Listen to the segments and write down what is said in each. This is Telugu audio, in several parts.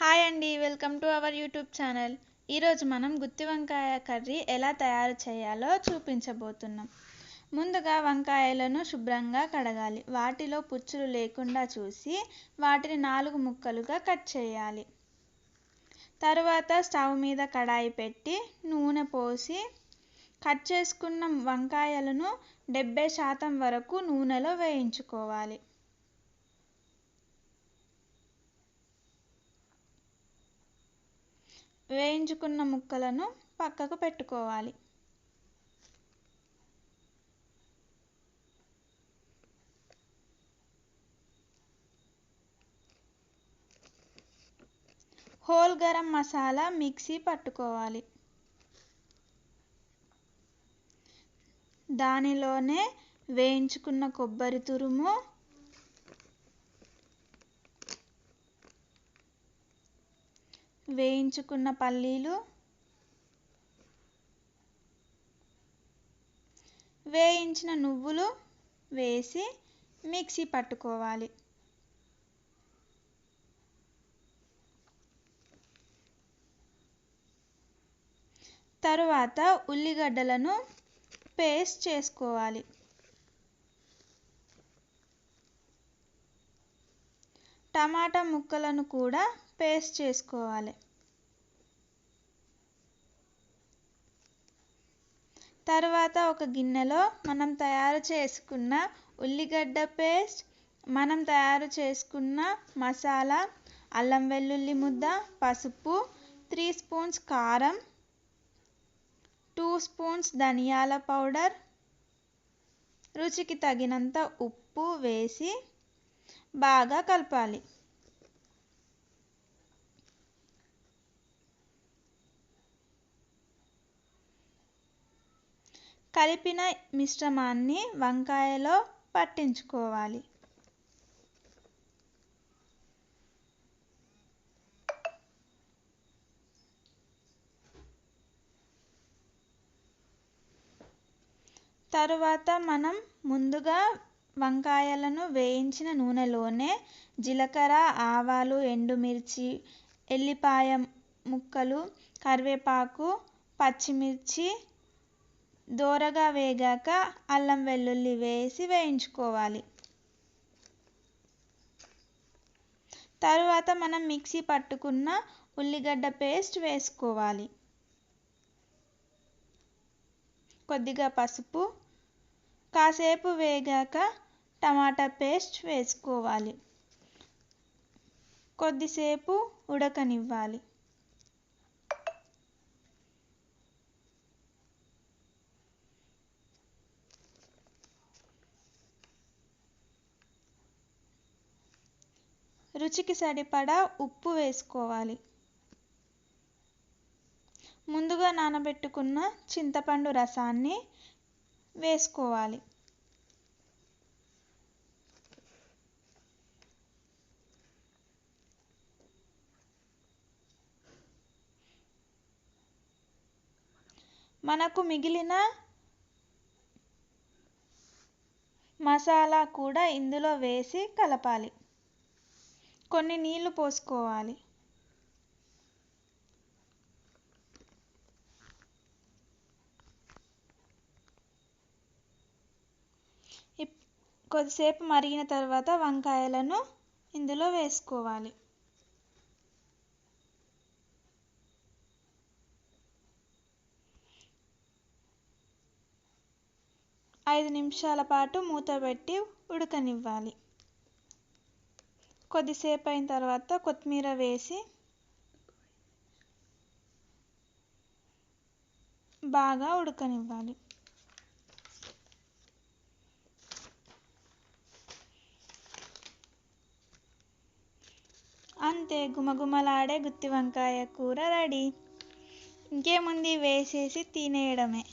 హాయ్ అండి welcome to our YouTube channel. ఈరోజు మనం గుత్తి వంకాయ కర్రీ ఎలా తయారు చేయాలో చూపించబోతున్నాం. ముందుగా వంకాయలను శుభ్రంగా కడగాలి. వాటిలో పుచ్చులు లేకుండా చూసి వాటిని నాలుగు ముక్కలుగా కట్ చేయాలి. తర్వాత స్టవ్ మీద కడాయి పెట్టి నూనె పోసి కట్ చేసుకున్న వంకాయలను డెబ్బై శాతం వరకు నూనెలో వేయించుకోవాలి. వేయించుకున్న ముక్కలను పక్కకు పెట్టుకోవాలి. హోల్ గరం మసాలా మిక్సీ పట్టుకోవాలి. దానిలోనే వేయించుకున్న కొబ్బరి తురుము వేయించుకున్న పల్లీలు. వేయించిన నువ్వులు వేసి మిక్సీ పట్టుకోవాలి. తరువాత ఉల్లిగడ్డలను పేస్ట్ చేసుకోవాలి. టమాటా ముక్కలను కూడా పేస్ట్ చేసుకోవాలి. తర్వాత ఒక గిన్నెలో మనం తయారు చేసుకున్న ఉల్లిగడ్డ పేస్ట్ మనం తయారు చేసుకున్న మసాలా అల్లం వెల్లుల్లి ముద్ద పసుపు త్రీ స్పూన్స్ కారం టూ స్పూన్స్ ధనియాల పౌడర్ రుచికి తగినంత ఉప్పు వేసి బాగా కలపాలి. కలిపిన మిశ్రమాన్ని వంకాయలో పట్టించుకోవాలి. తరువాత మనం ముందుగా వంకాయలను వేయించిన నూనెలోనే జీలకర్ర ఆవాలు ఎండుమిర్చి ఎల్లిపాయ ముక్కలు కరివేపాకు పచ్చిమిర్చి దోరగా వేగాక అల్లం వెల్లుల్లి వేసి వేయించుకోవాలి. తరువాత మనం మిక్సీ పట్టుకున్న ఉల్లిగడ్డ పేస్ట్ వేసుకోవాలి. కొద్దిగా పసుపు కాసేపు వేగాక టమాటా పేస్ట్ వేసుకోవాలి. కొద్దిసేపు ఉడకనివ్వాలి. రుచికి సరిపడా ఉప్పు వేసుకోవాలి. ముందుగా నానబెట్టుకున్న చింతపండు రసాన్ని వేసుకోవాలి. మనకు మిగిలిన మసాలా కూడా ఇందులో వేసి కలపాలి. కొన్ని నీళ్ళు పోసుకోవాలి. కొద్దిసేపు మరిగిన తర్వాత వంకాయలను ఇందులో వేసుకోవాలి. ఐదు నిమిషాల పాటు మూత పెట్టి ఉడకనివ్వాలి. కొద్దిసేపు అయిన తర్వాత కొత్తిమీర వేసి బాగా ఉడకనివ్వాలి. అంతే గుమగుమలాడే గుత్తి వంకాయ కూర రెడీ. ఇంకేముంది వేసేసి తినేయడమే.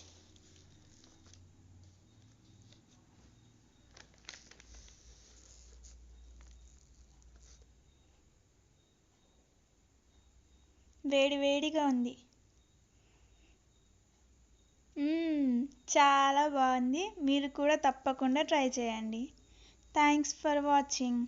వేడి వేడిగా ఉంది. చాలా బాగుంది. మీరు కూడా తప్పకుండా ట్రై చేయండి. Thanks for watching.